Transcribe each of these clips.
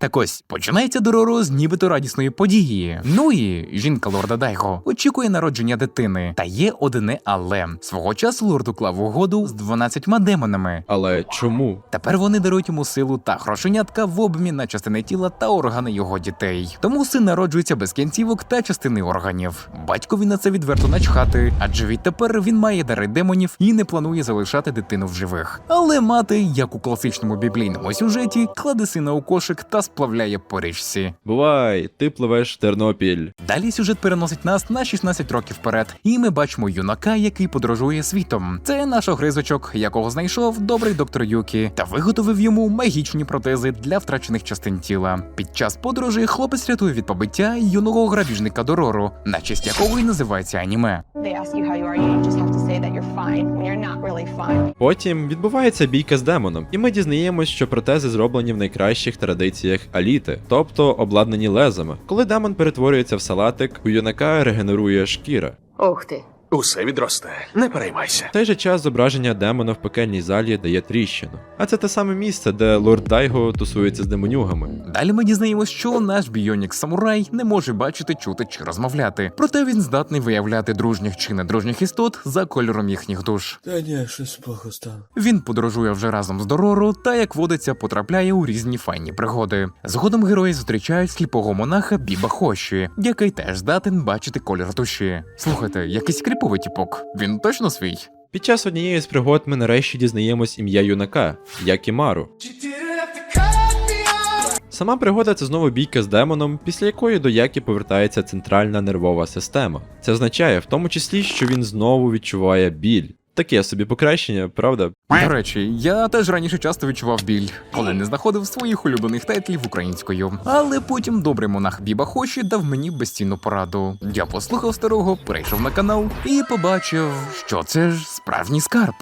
Так ось починається Дороро з нібито радісної події. Ну і жінка лорда Дайго очікує народження дитини. Та є одне але свого часу лорд уклав угоду з 12 демонами. Але чому? Тепер вони дарують йому силу та грошенятка в обмін на частини тіла та органи його дітей. Тому син народжується без кінцівок та частини органів. Батькові на це відверто начхати, адже відтепер він має дари демонів і не планує залишати дитину в живих. Але мати, як у класичному біблійному сюжеті, кладе сина у кошик та сплавляє по річці. Бувай, ти пливеш в Тернопіль. Далі сюжет переносить нас на 16 років вперед, і ми бачимо юнака, який подорожує світом. Це наш огризочок, якого знайшов добрий доктор Юкі, та виготовив йому магічні протези для втрачених частин тіла. Під час подорожі хлопець рятує від побиття юного грабіжника Дорору, на честь якого й називається аніме. They ask you how you are, you just have to that you're fine when you're not really fine. Потім відбувається бійка з демоном, і ми дізнаємось, що протези зроблені в найкращих традиціях аліти, тобто обладнані лезами. Коли демон перетворюється в салатик, у юнака регенерує шкіра. Ох ти. Усе відросте, не переймайся. В той же час зображення демона в пекельній залі дає тріщину. А це те саме місце, де лорд Дайго тусується з демонюгами. Далі ми дізнаємось, що наш бійонік самурай не може бачити, чути чи розмовляти. Проте він здатний виявляти дружніх чи недружніх істот за кольором їхніх душ. Та ні, щось плохо стало. Він подорожує вже разом з Дорору та, як водиться, потрапляє у різні файні пригоди. Згодом герої зустрічають сліпого монаха Біба Хоші, який теж здатен бачити колір душі. Слухайте, якийсь кріповий тіпок. Він точно свій. Під час однієї з пригод ми нарешті дізнаємось ім'я юнака Якімару. Сама пригода це знову бійка з демоном, після якої до Які повертається центральна нервова система. Це означає в тому числі, що він знову відчуває біль. Таке собі покращення, правда? До речі, я теж раніше часто відчував біль, коли не знаходив своїх улюблених тайтлів українською. Але потім добрий монах Біба Хоші дав мені безцінну пораду. Я послухав старого, перейшов на канал і побачив, що це ж справжній скарб.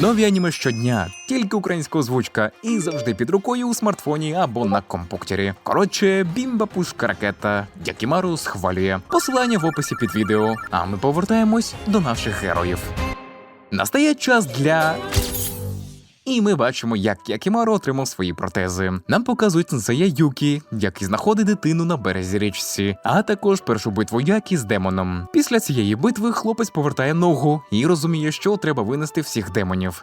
Нові аніме щодня, тільки українська озвучка і завжди під рукою у смартфоні або на компуктері. Коротше, бімба пушка ракета. Якімару схвалює. Посилання в описі під відео. А ми повертаємось до наших героїв. Настає час для. І ми бачимо, як Якімаро отримав свої протези. Нам показують сенсея Юкі, який знаходить дитину на березі річці, а також першу битву Які з демоном. Після цієї битви хлопець повертає ногу і розуміє, що треба винести всіх демонів.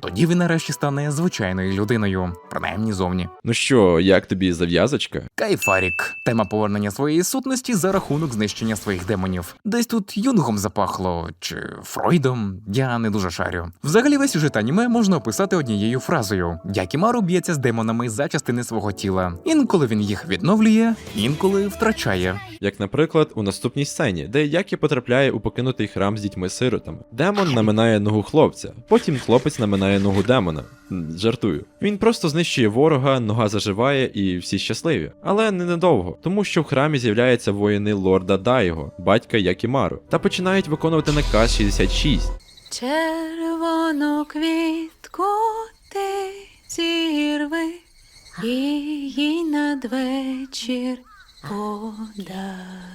Тоді він нарешті стане звичайною людиною, принаймні зовні. Ну що, як тобі зав'язочка? Кайфарік. Тема повернення своєї сутності за рахунок знищення своїх демонів. Десь тут юнгом запахло чи Фройдом. Я не дуже шарю. Взагалі, весь сюжет аніме можна описати однією фразою: Якімару б'ється з демонами за частини свого тіла. Інколи він їх відновлює, інколи втрачає. Як, наприклад, у наступній сцені, де Які потрапляє у покинутий храм з дітьми-сиротами. Демон наминає ногу хлопця, потім хлопець наминає ногу демона. Жартую. Він просто знищує ворога, нога заживає і всі щасливі. Але не недовго, тому що в храмі з'являються воїни лорда Дайго, батька Якімару, та починають виконувати наказ 66. Червону квітку ти зірви, і їй надвечір подаруй.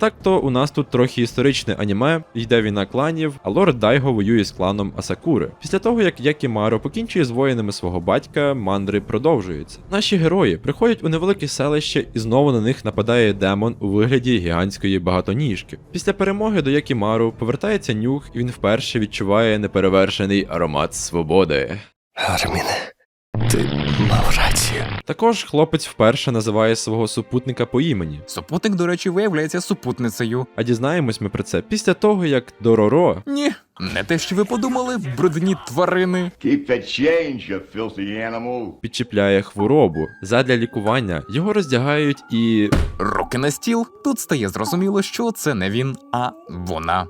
Так то у нас тут трохи історичне аніме, йде війна кланів, а лорд Дайго воює з кланом Асакури. Після того, як Якімаро покінчує з воїнами свого батька, мандри продовжуються. Наші герої приходять у невелике селище і знову на них нападає демон у вигляді гігантської багатоніжки. Після перемоги до Якімару повертається нюх, і він вперше відчуває неперевершений аромат свободи. Арміне, ти мав рацію. Також хлопець вперше називає свого супутника по імені. Супутник, до речі, виявляється супутницею. А дізнаємось ми про це після того, як Дороро Ні, не те, що ви подумали, брудні тварини. Keep the change, you filthy animal. підчіпляє хворобу. Задля лікування його роздягають і. Руки на стіл. Тут стає зрозуміло, що це не він, а вона.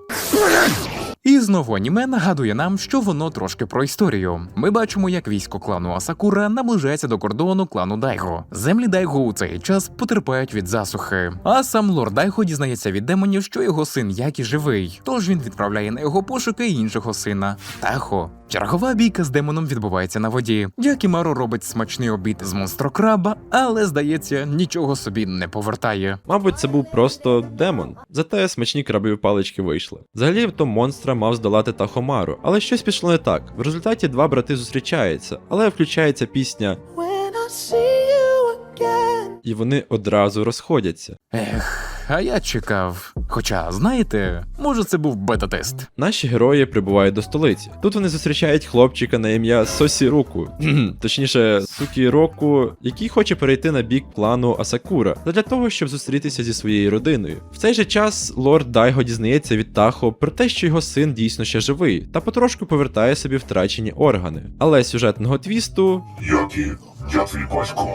І знову аніме нагадує нам, що воно трошки про історію. Ми бачимо, як військо клану Асакура наближається до кордону клану Дайго. Землі Дайго у цей час потерпають від засухи. А сам лорд Дайго дізнається від демонів, що його син Які живий. Тож він відправляє на його пошуки іншого сина Тахо. Чергова бійка з демоном відбувається на воді. Якімаро робить смачний обід з монстрокраба, але здається, нічого собі не повертає. Мабуть, це був просто демон. Зате смачні крабові палички вийшли. Взагалі, то монстра мав здолати Тахомару, але щось пішло не так. В результаті два брати зустрічаються, але включається пісня і вони одразу розходяться. Ех, а я чекав. Хоча, знаєте, може це був бета-тест. Наші герої прибувають до столиці. Тут вони зустрічають хлопчика на ім'я Сосі Руку, точніше, Сукі Року, який хоче перейти на бік клану Асакура для того, щоб зустрітися зі своєю родиною. В цей же час лорд Дайго дізнається від Тахо про те, що його син дійсно ще живий, та потрошку повертає собі втрачені органи. Але сюжетного твісту Які? Я твій батько.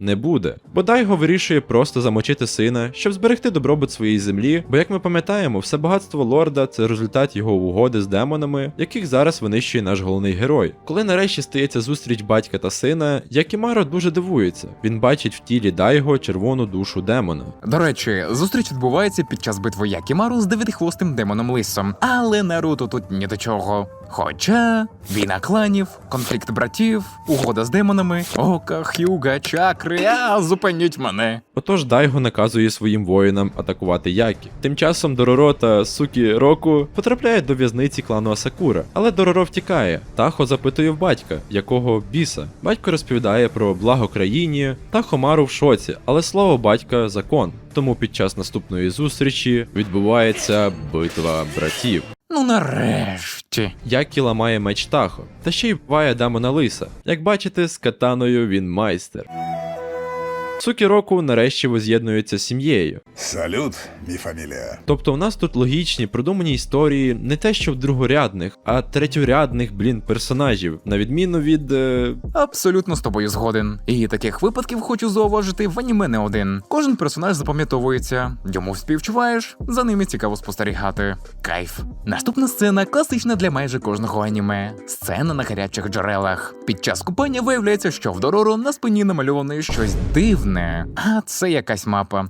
Не буде. Бо Дайго вирішує просто замочити сина, щоб зберегти добробут своєї землі, бо як ми пам'ятаємо, все багатство лорда це результат його угоди з демонами, яких зараз винищує наш головний герой. Коли нарешті стається зустріч батька та сина, Якімаро дуже дивується. Він бачить в тілі Дайго червону душу демона. До речі, зустріч відбувається під час битви Якімару з дев'ятихвостим демоном Лисом. Але Наруто тут ні до чого. Хоча війна кланів, конфлікт братів, угода з демонами, ока, хюга, чакри, а зупиніть мене. Отож Дайго наказує своїм воїнам атакувати Які. Тим часом Дороро та Сукі Року потрапляють до в'язниці клану Асакура, але Дороро втікає. Тахо запитує в батька, якого біса. Батько розповідає про благо країні, та Хомару в шоці, але слово батька закон. Тому під час наступної зустрічі відбувається битва братів. Ну нарешті. Які ламає меч Тахо, та ще й вбиває Дамона Лиса. Як бачите, з катаною він майстер. Сукі Року нарешті воз'єднується з сім'єю. Салют, мій фамілія. Тобто у нас тут логічні, продумані історії не те, що в другорядних, а третьорядних, блін, персонажів, на відміну від. Е... Абсолютно з тобою згоден. І таких випадків хочу зауважити в аніме не один. Кожен персонаж запам'ятовується, йому співчуваєш, за ними цікаво спостерігати. Кайф. Наступна сцена класична для майже кожного аніме. Сцена на гарячих джерелах. Під час купання виявляється, що в Дороро на спині намальоване щось дивне. А це якась мапа.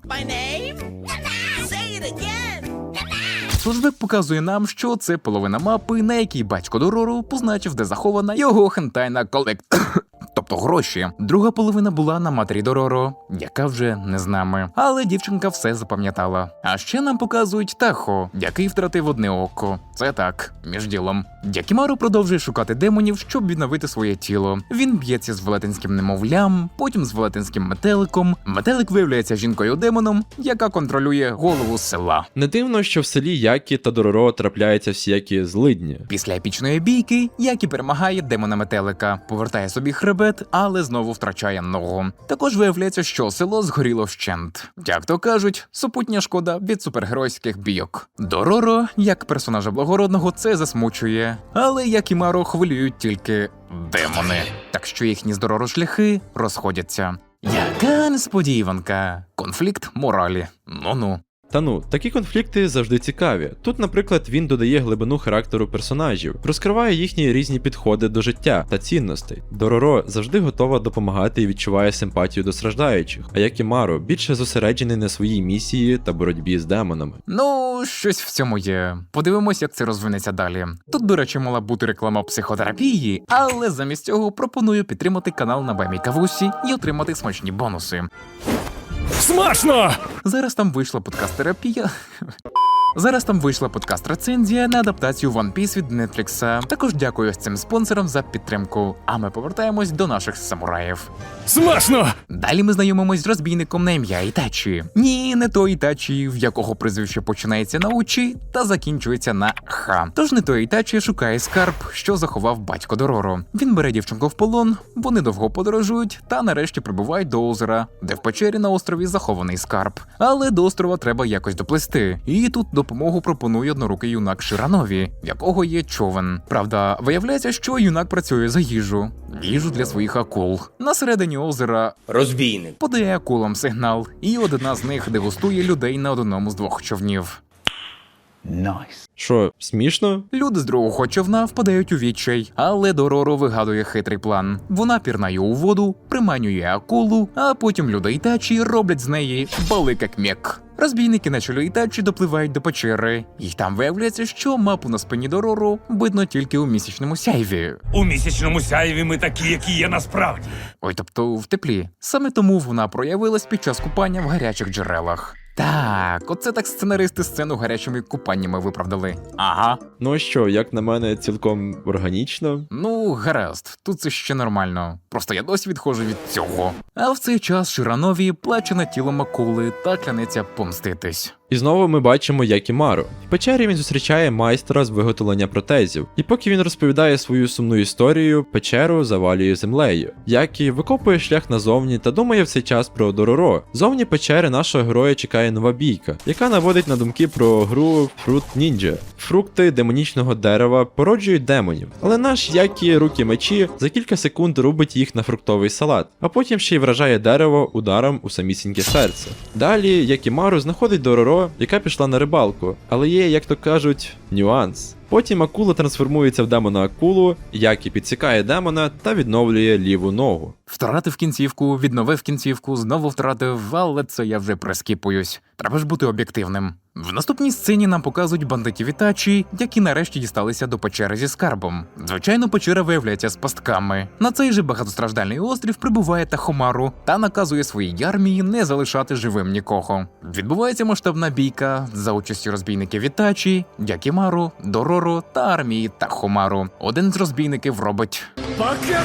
Службек показує нам, що це половина мапи, на якій батько Дорору позначив, де захована його хентайна колект. Тобто гроші. Друга половина була на матері Дороро, яка вже не з нами. Але дівчинка все запам'ятала. А ще нам показують Тахо, який втратив одне око. Це так, між ділом. Дякімару продовжує шукати демонів, щоб відновити своє тіло. Він б'ється з велетенським немовлям, потім з велетенським метеликом. Метелик виявляється жінкою-демоном, яка контролює голову села. Не дивно, що в селі Які та Дороро трапляються всякі злидні. Після епічної бійки Які перемагає демона метелика, повертає собі хребет, але знову втрачає ногу. Також виявляється, що село згоріло вщент. Як то кажуть, супутня шкода від супергеройських бійок. Дороро, як персонажа благородного, це засмучує, але як і Маро хвилюють тільки демони. Так що їхні з шляхи розходяться. Яка несподіванка! Конфлікт моралі. Ну-ну. Та ну, такі конфлікти завжди цікаві. Тут, наприклад, він додає глибину характеру персонажів, розкриває їхні різні підходи до життя та цінностей. Дороро завжди готова допомагати і відчуває симпатію до страждаючих, а як і Маро більше зосереджений на своїй місії та боротьбі з демонами. Ну, щось в цьому є. Подивимось, як це розвинеться далі. Тут, до речі, мала бути реклама психотерапії, але замість цього пропоную підтримати канал на Бемі Кавусі і отримати смачні бонуси. Смачно! Зараз там вийшла подкаст-терапія. Зараз там вийшла подкаст-рецензія на адаптацію One Piece від Netflix. Також дякую цим спонсорам за підтримку. А ми повертаємось до наших самураїв. Смачно! Далі ми знайомимось з розбійником на ім'я Ітачі. Ні, не той Ітачі, в якого прізвище починається на учі та закінчується на ха. Тож не той Ітачі шукає скарб, що заховав батько Дороро. Він бере дівчинку в полон, вони довго подорожують та нарешті прибувають до озера, де в печері на острові захований скарб. Але до острова треба якось доплисти. І тут допомогу пропонує однорукий юнак Ширанові, в якого є човен. Правда, виявляється, що юнак працює за їжу. Їжу для своїх акул. На середині озера Розбійник. подає акулам сигнал, і одна з них дегустує людей на одному з двох човнів. Що, смішно? Люди з другого човна впадають у відчай, але Дороро вигадує хитрий план. Вона пірнає у воду, приманює акулу, а потім людей тачі роблять з неї баликак м'як. Розбійники на чолі Ітачі допливають до печери, і там виявляється, що мапу на спині Дорору видно тільки у місячному сяйві. У місячному сяйві ми такі, які є насправді. Ой, тобто в теплі. Саме тому вона проявилась під час купання в гарячих джерелах. Так, оце так сценаристи сцену гарячими купаннями виправдали. Ага. Ну що, як на мене, цілком органічно. Ну, гаразд, тут це ще нормально. Просто я досі відходжу від цього. А в цей час Ширанові плаче на тіло Макули та клянеться помститись. І знову ми бачимо Якімару. В печері він зустрічає майстра з виготовлення протезів. І поки він розповідає свою сумну історію, печеру завалює землею. Які викопує шлях назовні та думає в цей час про Дороро. Зовні печери нашого героя чекає нова бійка, яка наводить на думки про гру Fruit Ninja. Фрукти демонічного дерева породжують демонів, але наш Які руки мечі за кілька секунд рубить їх на фруктовий салат, а потім ще й вражає дерево ударом у самісіньке серце. Далі Якімару знаходить Дороро, яка пішла на рибалку, але є, як то кажуть, нюанс. Потім акула трансформується в демона акулу, Які підсікає демона та відновлює ліву ногу. Втратив кінцівку, відновив кінцівку, знову втратив, але це я вже прискіпуюсь. Треба ж бути об'єктивним. В наступній сцені нам показують бандитів Ітачі, які нарешті дісталися до печери зі скарбом. Звичайно, печера виявляється з пастками. На цей же багатостраждальний острів прибуває Тахомару та наказує своїй армії не залишати живим нікого. Відбувається масштабна бійка за участю розбійників Ітачі, Якімару, Дороро та армії Тахомару. Один з розбійників робить Пакет!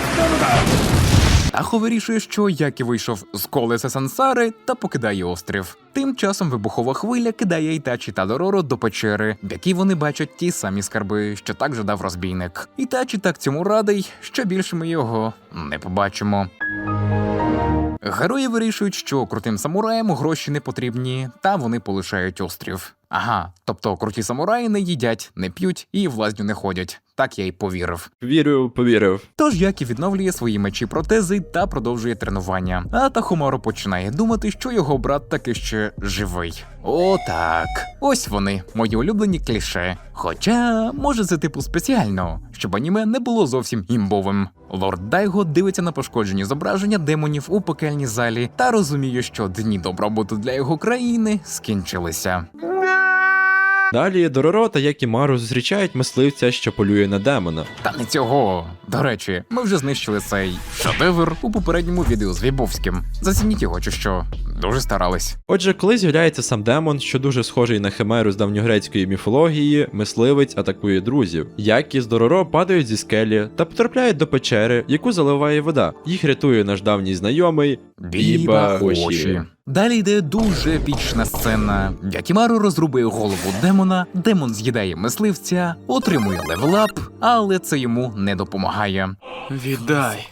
Тахо вирішує, що Які вийшов з колеса сансари та покидає острів. Тим часом вибухова хвиля кидає Ітачі та Дороро до печери, в якій вони бачать ті самі скарби, що так жадав розбійник. Ітачі так цьому радий, що більше ми його не побачимо. Герої вирішують, що крутим самураям гроші не потрібні, та вони полишають острів. Ага, тобто круті самураї не їдять, не п'ють і в лазню не ходять. Так я й повірив. Вірю, повірив. Тож Які відновлює свої мечі протези та продовжує тренування. А Тахомаро починає думати, що його брат таки ще живий. О, так. Ось вони, мої улюблені кліше. Хоча, може, це типу спеціально, щоб аніме не було зовсім імбовим. Лорд Дайго дивиться на пошкоджені зображення демонів у пекельній залі та розуміє, що дні добробуту для його країни скінчилися. Далі Дороро та Якімару зустрічають мисливця, що полює на демона. Та не цього. До речі, ми вже знищили цей шедевр у попередньому відео з Вібовським. Зацініть його чи що. Дуже старались. Отже, коли з'являється сам демон, що дуже схожий на химеру з давньогрецької міфології, мисливець атакує друзів. Які з Дороро падають зі скелі та потрапляють до печери, яку заливає вода. Їх рятує наш давній знайомий Біба Оші. Далі йде дуже епічна сцена. Якімару розрубує голову демона, демон з'їдає мисливця, отримує левелап, але це йому не допомагає. Віддай.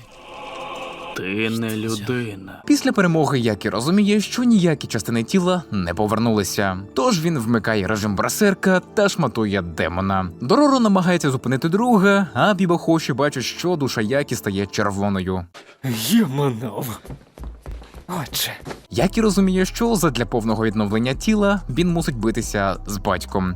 Ти не людина. Після перемоги Які розуміє, що ніякі частини тіла не повернулися. Тож він вмикає режим брасерка та шматує демона. Дороро намагається зупинити друга, а Бібахоші бачить, що душа Які стає червоною. Юманов. Отже. Які розуміє, що задля повного відновлення тіла він мусить битися з батьком.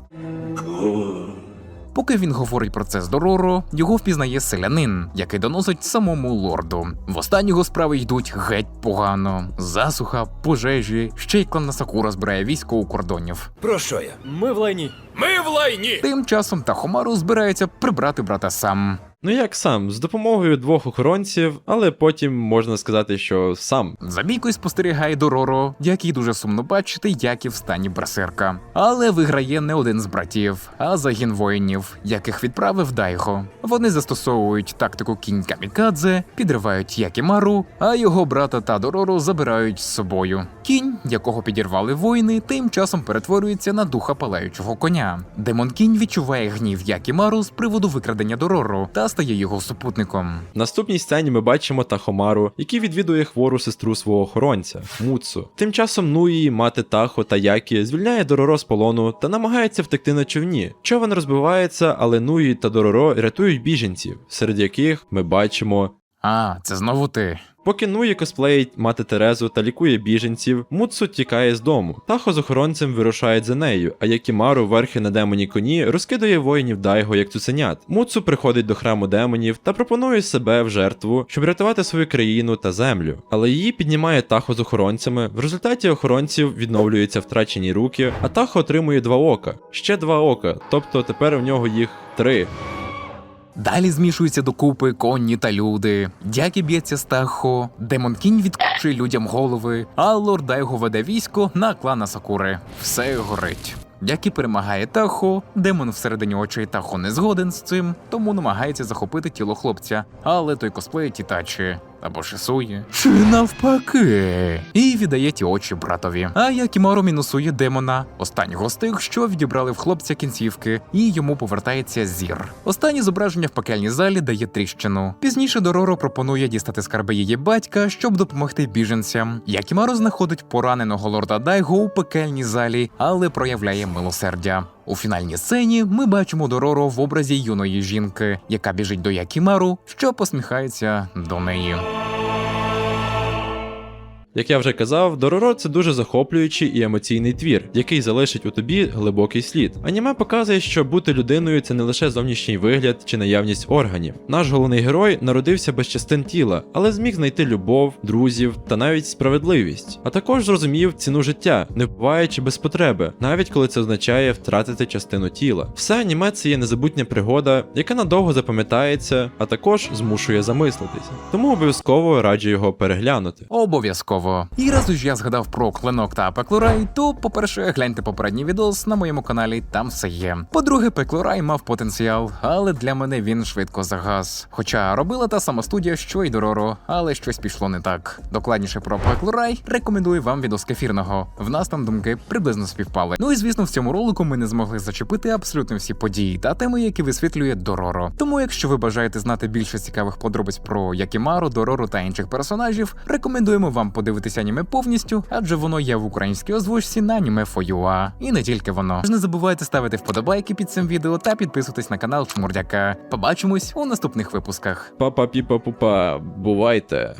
Поки він говорить про це з Дороро, його впізнає селянин, який доносить самому лорду. В останнього справи йдуть геть погано. Засуха, пожежі, ще й клан Сакура збирає військо у кордонів. Про що я? Ми в лайні. Ми в лайні! Тим часом Тахомару збирається прибрати брата сам. Ну як сам, з допомогою двох охоронців, але потім можна сказати, що сам. За бійкою спостерігає Дороро, який дуже сумно бачити, як і в стані берсерка. Але виграє не один з братів, а загін воїнів, яких відправив Дайго. Вони застосовують тактику кінь камікадзе, підривають Якімару, а його брата та Дороро забирають з собою. Кінь, якого підірвали воїни, тим часом перетворюється на духа палаючого коня. Демон кінь відчуває гнів Якімару з приводу викрадення Дороро та стає його супутником. В наступній сцені ми бачимо Тахомару, який відвідує хвору сестру свого охоронця Муцу. Тим часом Нуї, мати Тахо та Які звільняє Дороро з полону та намагається втекти на човні. Човен розбивається, але Нуї та Дороро рятують біженців, серед яких ми бачимо А, це знову ти. Поки Нуї косплеїть мати Терезу та лікує біженців, Муцу тікає з дому. Тахо з охоронцем вирушають за нею, а Якімару верхи на демоні коні розкидує воїнів Дайго як цуценят. Муцу приходить до храму демонів та пропонує себе в жертву, щоб рятувати свою країну та землю. Але її піднімає Тахо з охоронцями. В результаті охоронців відновлюються втрачені руки, а Тахо отримує два ока. Ще два ока, тобто тепер у нього їх три. Далі змішуються докупи конні та люди. Дякі б'ється з Тахо, Демон Кінь відкручує людям голови, а лорда його веде військо на клана Сакури. Все горить. Дякі перемагає Тахо, демон всередині очей Тахо не згоден з цим, тому намагається захопити тіло хлопця, але той косплеє Ітачі. Або шисує. Чи навпаки. І віддає ті очі братові. А Якімару мінусує демона, останнього з тих, що відібрали в хлопця кінцівки, і йому повертається зір. Останнє зображення в пекельній залі дає тріщину. Пізніше Дороро пропонує дістати скарби її батька, щоб допомогти біженцям. Якімару знаходить пораненого лорда Дайго у пекельній залі, але проявляє милосердя. У фінальній сцені ми бачимо Дороро в образі юної жінки, яка біжить до Якімару, що посміхається до неї. Як я вже казав, Дороро це дуже захоплюючий і емоційний твір, який залишить у тобі глибокий слід. Аніме показує, що бути людиною це не лише зовнішній вигляд чи наявність органів. Наш головний герой народився без частин тіла, але зміг знайти любов, друзів та навіть справедливість. А також зрозумів ціну життя, не вбиваючи без потреби, навіть коли це означає втратити частину тіла. Все аніме це є незабутня пригода, яка надовго запам'ятається, а також змушує замислитися. Тому обов'язково раджу його переглянути. Обов'язково. І раз уж я згадав про клинок та пеклорай, то, по-перше, гляньте попередній відос на моєму каналі, там все є. По-друге, пеклорай мав потенціал, але для мене він швидко загас. Хоча робила та сама студія, що й Дороро, але щось пішло не так. Докладніше про пеклорай рекомендую вам відос кефірного. В нас там думки приблизно співпали. Ну і звісно, в цьому ролику ми не змогли зачепити абсолютно всі події та теми, які висвітлює Дороро. Тому, якщо ви бажаєте знати більше цікавих подробиць про Якімару, Дороро та інших персонажів, рекомендуємо вам подивитися аніме повністю, адже воно є в українській озвучці на аніме Фоюа. І не тільки воно. Ж не забувайте ставити вподобайки під цим відео та підписуватись на канал Чмурдяка. Побачимось у наступних випусках. Па-па-пі-па-пупа, бувайте.